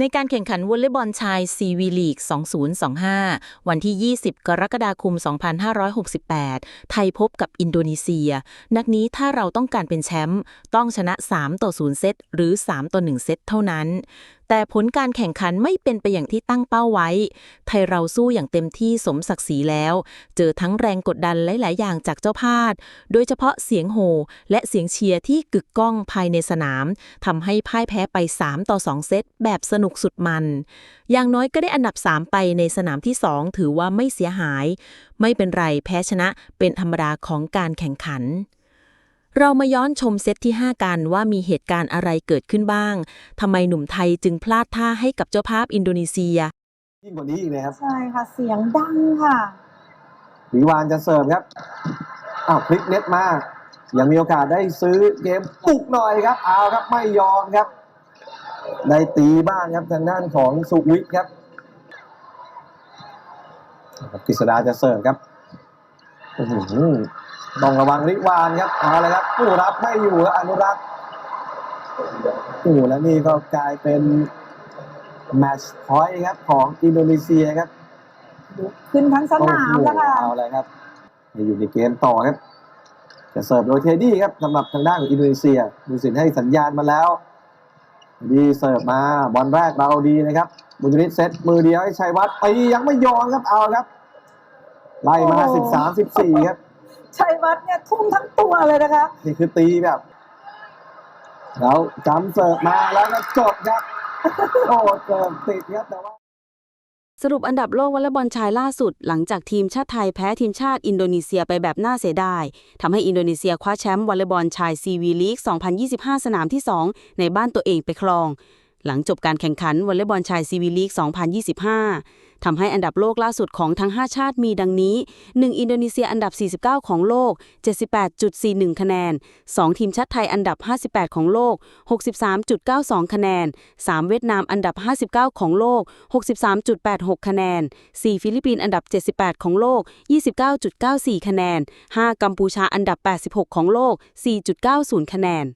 ในการแข่งขันวอลเลย์บอลชายซีวีลีก 2025 วันที่ 20 กรกฎาคม 2568 ไทยพบกับอินโดนีเซีย นักนี้ถ้าเราต้องการเป็นแชมป์ต้องชนะ 3 ต่อ 0 เซตหรือ 3 ต่อ 1 เซตเท่านั้น แต่ผลการแข่งขันไม่เป็นไปอย่างที่ตั้งเป้าไว้ ไทยเราสู้อย่างเต็มที่สมศักดิ์ศรีแล้ว เจอทั้งแรงกดดันหลาย ๆ อย่างจากเจ้าภาพ โดยเฉพาะเสียงโห่และเสียงเชียร์ที่กึกก้องภายในสนามทำให้พ่ายแพ้ไป 3 ต่อ 2 เซต แบบสนุกสุดมัน อย่างน้อยก็ได้อันดับ 3 ไปในสนามที่ 2 ถือว่าไม่เสียหาย ไม่เป็นไรแพ้ชนะเป็นธรรมดาของการแข่งขัน เรามาย้อนชมเซตที่ 5 กันว่ามีเหตุการณ์อะไรเกิดขึ้นบ้าง ทำไมหนุ่มไทยจึงพลาดท่าให้กับเจ้าภาพอินโดนีเซีย ยิ่งกว่านี้อีกเลยครับใช่ค่ะ เสียงดังค่ะหลีวานจะเสิร์ฟครับ อ้าวพลิกเน็ตมายังมีโอกาสได้ซื้อเกมปลุกหน่อยครับเอาครับไม่ยอมครับ ได้ตีบ้างครับทางด้านของสุวิทย์ครับครับกฤษดาจะเสิร์ฟครับอื้อหือ ต้องระวังริวานครับเอาเลยครับผู้รับไม่อยู่ครับอนุรักษ์โอ้โหแล้วนี่ก็กลายเป็นแมตช์พอยต์ครับของอินโดนีเซียครับขึ้นทั้งสนามแล้วค่ะโอ้โหเอาเลยครับอยู่ในเกมต่อครับจะเสิร์ฟโดยเทดดี้ครับสำหรับทางด้านของอินโดนีเซียดูสินให้สัญญาณมาแล้วเทดดี้เสิร์ฟมาบอลแรกเราดีนะครับบุญนิตเซตมือเดียวให้ชัยวัฒน์ไปยังไม่ยอมครับเอาครับ ไล่มาโอ้13 14 ครับ ชัยวัฒน์เนี่ยทุ่มทั้งตัวเลยนะคะ นี่คือตีแบบ แล้วจำเสิร์ฟมาแล้วก็จบครับโอ้เสิร์ฟติดครับแต่ว่า สรุปอันดับโลกวอลเลย์บอลชายล่าสุด หลังจากทีมชาติไทยแพ้ทีมชาติอินโดนีเซียไปแบบน่าเสียดายทำให้อินโดนีเซียคว้าแชมป์วอลเลย์บอลชายซีวีลีก 2025 สนามที่ 2 ในบ้านตัวเองไปครอง หลังจบการแข่งขันวอลเลย์บอลชายซีวีลีก 2025 ทำให้อันดับโลกล่าสุดของทั้ง 5 ชาติมีดังนี้ 1 อินโดนีเซียอันดับ 49 ของโลก 78.41 คะแนน 2 ทีมชาติไทยอันดับ 58 ของโลก 63.92 คะแนน 3 เวียดนามอันดับ 59 ของโลก 63.86 คะแนน 4 ฟิลิปปินส์อันดับ 78 ของโลก 29.94 คะแนน 5 กัมพูชาอันดับ 86 ของโลก 4.90 คะแนน